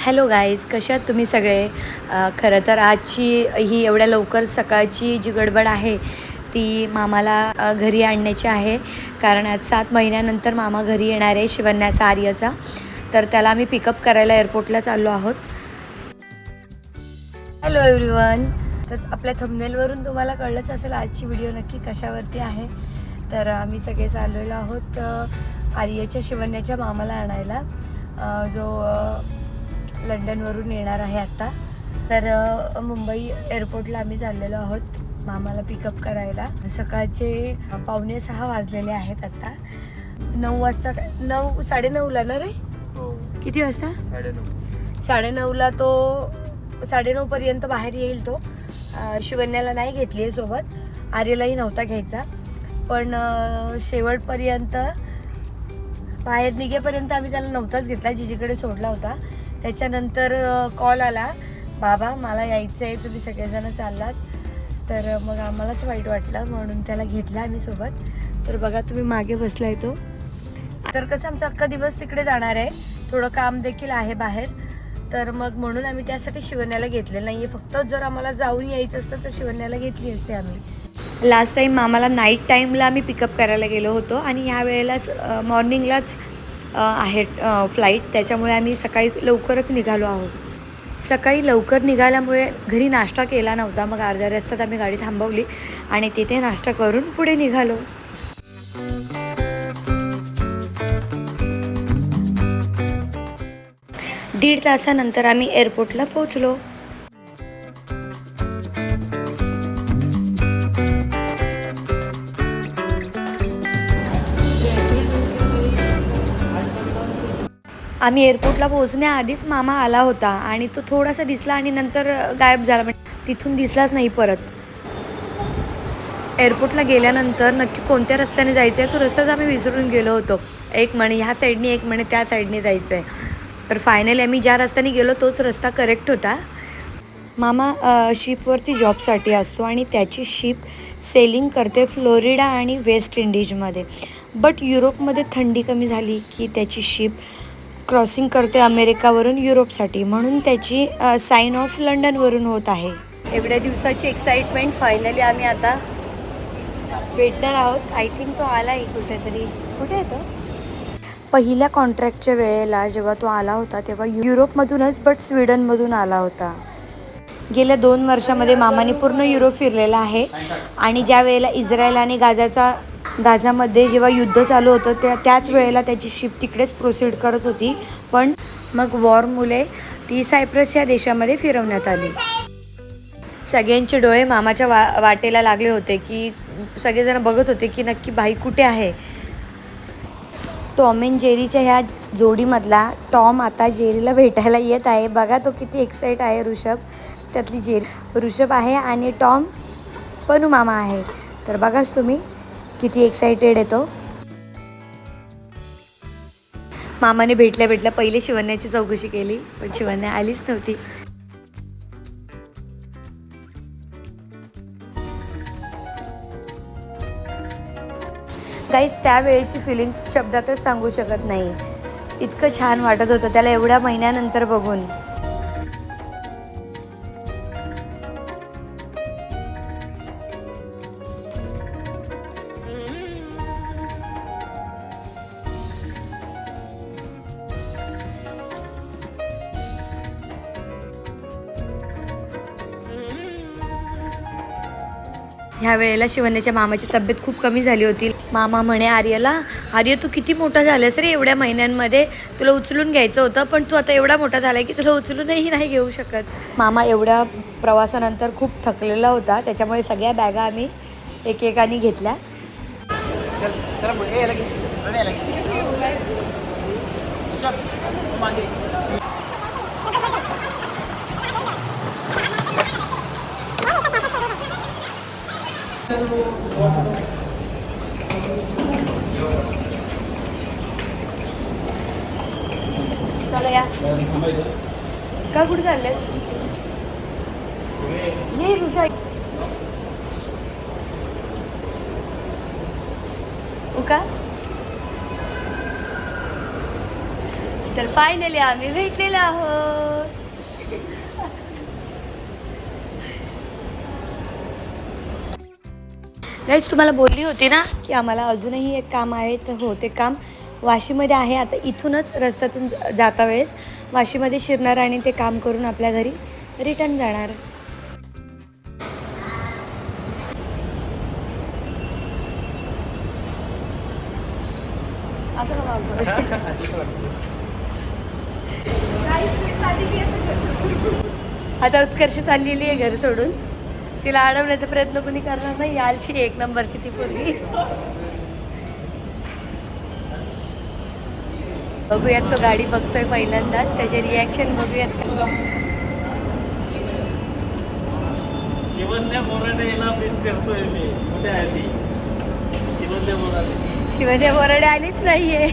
Hello guys कशा आहात तुम्ही सगळे? खरं तर आजची ही एवढ्या लवकर सकाळची जी गडबड आहे ती मामाला घरी आणण्याची आहे. कारण आज सात महिन्यानंतर मामा घरी येणार आहे शिवण्याचा आर्यचा. तर त्याला आम्ही पिकअप करायला एअरपोर्टला चाललो आहोत. हॅलो एव्हरीवन तर आपल्या थंबनेलवरून तुम्हाला कळलंच असेल आजची व्हिडिओ नक्की कशावरती आहे. तर आम्ही सगळे चाललेलो आहोत आर्याच्या शिवन्याच्या शिवण्याच्या मामाला आणायला. जो लंडनवरून येणार आहे आत्ता तर मुंबई एअरपोर्टला आम्ही चाललेलो आहोत मामाला पिकअप करायला. सकाळचे पावणे सहा वाजलेले आहेत आत्ता नऊ वाजता नऊ साडेनऊला ना रे? हो. किती वाजता? साडेनऊ. साडेनऊला तो साडेनऊपर्यंत बाहेर येईल तो. अं, शिवण्याला नाही घेतली आहे सोबत. आर्यलाही नव्हता घ्यायचा. पण शेवटपर्यंत बाहेर निघेपर्यंत आम्ही त्याला नव्हताच घेतला. जिजीकडे सोडला होता. त्याच्यानंतर कॉल आला बाबा मला यायचं आहे तुम्ही सगळेजण चाललात. तर मग आम्हालाच वाईट वाटलं म्हणून त्याला घेतला आम्ही सोबत. तर बघा तुम्ही मागे बसलाय तो. तर कसं आमचा अख्खा दिवस तिकडे जाणार आहे. थोडं काम देखील आहे बाहेर. तर मग म्हणून आम्ही त्यासाठी शिवण्याला घेतलेलं नाही आहे फक्त जर आम्हाला जाऊन यायचं असतं तर शिवण्याला घेतली असते आम्ही. लास्ट टाईम आम्हाला नाईट टाईमला आम्ही पिकअप करायला गेलो होतो. आणि ह्या वेळेलाच मॉर्निंगलाच आहे फ्लाईट त्याच्यामुळे आम्ही सकाळी लवकरच निघालो आहोत. सकाळी लवकर निघाल्यामुळे घरी नाश्ता केला नव्हता. मग अर्ध्या रस्त्यात आम्ही गाडी थांबवली आणि तिथे नाश्ता करून पुढे निघालो. दीड तासानंतर आम्ही एअरपोर्टला पोहोचलो. आम्ही एअरपोर्टला पोहोचण्याआधीच मामा आला होता आणि तो थोडासा दिसला आणि नंतर गायब झाला. म्हणजे तिथून दिसलाच नाही परत. एअरपोर्टला गेल्यानंतर नक्की कोणत्या रस्त्याने जायचं आहे तो रस्ताच आम्ही विसरून गेलो होतो. एक म्हणे ह्या साईडने एक म्हणे त्या साईडने जायचं आहे तर फायनली आम्ही ज्या रस्त्याने गेलो तोच रस्ता करेक्ट होता. मामा शिपवरती जॉबसाठी असतो आणि त्याची शिप सेलिंग करते फ्लोरिडा आणि वेस्ट इंडिजमध्ये. बट युरोपमध्ये थंडी कमी झाली की त्याची शिप क्रॉसिंग करते अमेरिकावरून युरोपसाठी म्हणून त्याची साईन ऑफ लंडनवरून होत आहे. एवढ्या दिवसाची एक्साइटमेंट फायनली आम्ही आता भेटणार आहोत. आय थिंक तो आला आहे कुठेतरी. कुठे आहे तो? पहिल्या कॉन्ट्रॅक्टच्या वेळेला जेव्हा तो आला होता तेव्हा युरोपमधूनच बट स्वीडनमधून आला होता. गेल्या दोन वर्षामध्ये मामाने पूर्ण युरोप फिरलेला आहे. आणि ज्या वेळेला इस्रायल आणि गाजाचा गाझामध्ये जेव्हा युद्ध चालू होतं त्या त्याच वेळेला त्याची शिप तिकडेच प्रोसीड करत होती. पण मग वॉरमुळे ती सायप्रस या देशामध्ये फिरवण्यात आली. सगळ्यांचे डोळे मामाच्या वा वाटेला लागले होते की सगळेजण बघत होते की नक्की भाई कुठे आहे. टॉम अँड जेरीच्या ह्या जोडीमधला टॉम आता जेरीला भेटायला येत आहे. बघा तो किती एक्साइट आहे ऋषभ. त्यातली जेरी ऋषभ आहे आणि टॉम पनू मामा आहे. तर बघाच तुम्ही. किती एक्साइटेड आहे तो. मामाने भेटल्या भेटल्या पहिले शिवण्याची चौकशी केली पण शिवण्या आलीच नव्हती. काहीच त्यावेळेची फिलिंग्स शब्दातच सांगू शकत नाही. इतकं छान वाटत होतं त्याला एवढ्या महिन्यानंतर बघून. ह्या वेळेला शिवण्याच्या मामाची तब्येत खूप कमी झाली होती. मामा म्हणे आर्यला आर्य तू किती मोठा झालास रे एवढ्या महिन्यांमध्ये. तुला उचलून घ्यायचं होतं पण तू आता एवढा मोठा झाला की तुला उचलूनही नाही घेऊ शकत. मामा एवढ्या प्रवासानंतर खूप थकलेला होता. त्याच्यामुळे सगळ्या बॅगा आम्ही एकेकाने घेतल्या. चला या. का कुठे चालले ये उका. तर फायनली आम्ही भेटलेलो आहोत. गाईज तुम्हाला बोलली होती ना की आम्हाला अजूनही एक काम आहे तर हो ते काम. वाशीमध्ये आहे आता इथूनच रस्त्यातून जाता वेळेस. वाशीमध्ये शिरणार आणि ते काम करून आपल्या घरी रिटर्न जाणार. आता उत्कर्ष चाललेली आहे घर सोडून. तिला अडवण्याचा प्रयत्न कोणी करणार नाही यालशी एक नंबरची ती पोरगी. बघूयात तो गाडी बघतोय पहिल्यांदाच त्याचे रिॲक्शन बघूयात. शिवन्या बोराडे आलीच नाहीये.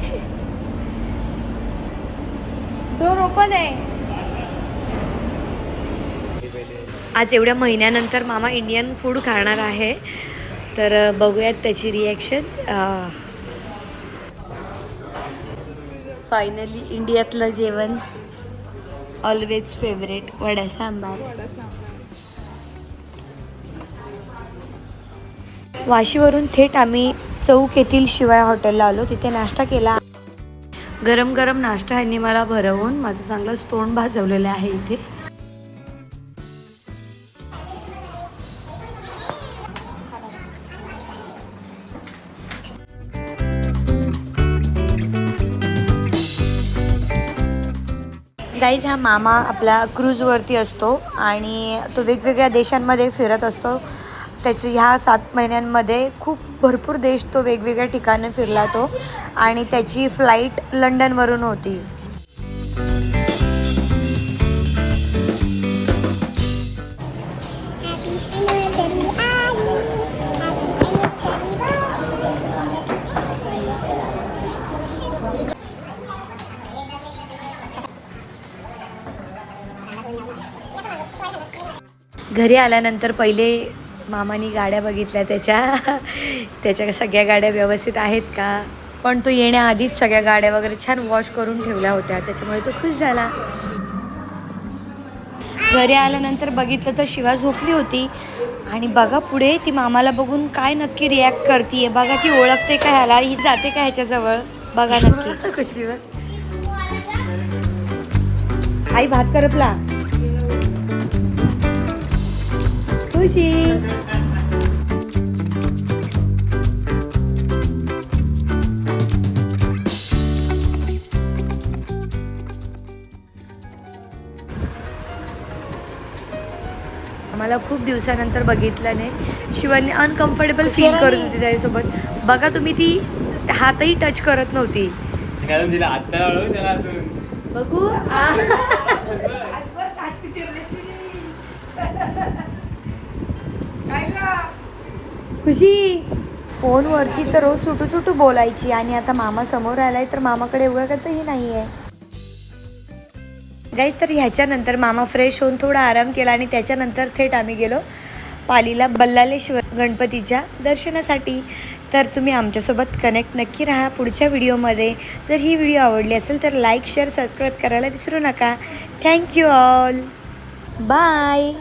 डोर ओपन आहे. आज एवढ्या महिन्यानंतर मामा इंडियन फूड खाणार आहे. तर बघूयात त्याची रिॲक्शन फायनली इंडियातलं जेवण. Always favourite vada sambar. वाशीवरून थेट आम्ही चौक येथील शिवाय हॉटेलला आलो. तिथे नाश्ता केला. गरम गरम नाश्ता ह्यांनी मला भरवून माझं चांगलंच तोंड भाजवलेलं आहे इथे. गाईज हा मामा आपल्या क्रूजवरती असतो आणि तो वेगवेगळ्या देशांमध्ये फिरत असतो. त्याची ह्या सात महिन्यांमध्ये खूप भरपूर देश तो वेगवेगळ्या ठिकाणी फिरला तो आणि त्याची फ्लाईट लंडनवरून होती. घरी आल्यानंतर पहिले मामानी गाड्या बघितल्या त्याच्या त्याच्या सगळ्या गाड्या व्यवस्थित आहेत का? पण तो येण्याआधीच सगळ्या गाड्या वगैरे छान वॉश करून ठेवल्या होत्या त्याच्यामुळे तो खुश झाला. घरी आल्यानंतर बघितलं तर शिवा झोपली होती. आणि बघा पुढे ती मामाला बघून काय नक्की रिॲक्ट करते बघा ती ओळखते का ह्याला ही जाते का ह्याच्याजवळ? बघा नक्की. आई भात करपला? खुशी. मला खूप दिवसानंतर बघितलं नाही शिवानी अनकम्फर्टेबल फील करत होती त्याच्यासोबत. बघा तुम्ही ती हातही टच करत नव्हती. काय तिला आत्ता हळू त्याला अजून? बघू. खुशी. फोनवरती तर रोज चुटू चुटू बोलायची आणि आता मामा समोर आलाय तर मामाकडे एवढं नाही आहे गाईज तर ह्याच्यानंतर मामा फ्रेश होऊन थोडा आराम केला आणि त्याच्यानंतर थेट आम्ही गेलो पालीला बल्लालेश्वर गणपतीच्या दर्शनासाठी. तर तुम्ही आमच्यासोबत कनेक्ट नक्की राहा पुढच्या व्हिडिओमध्ये. जर ही व्हिडिओ आवडली असेल तर लाईक शेअर सबस्क्राईब करायला विसरू नका. Thank you all bye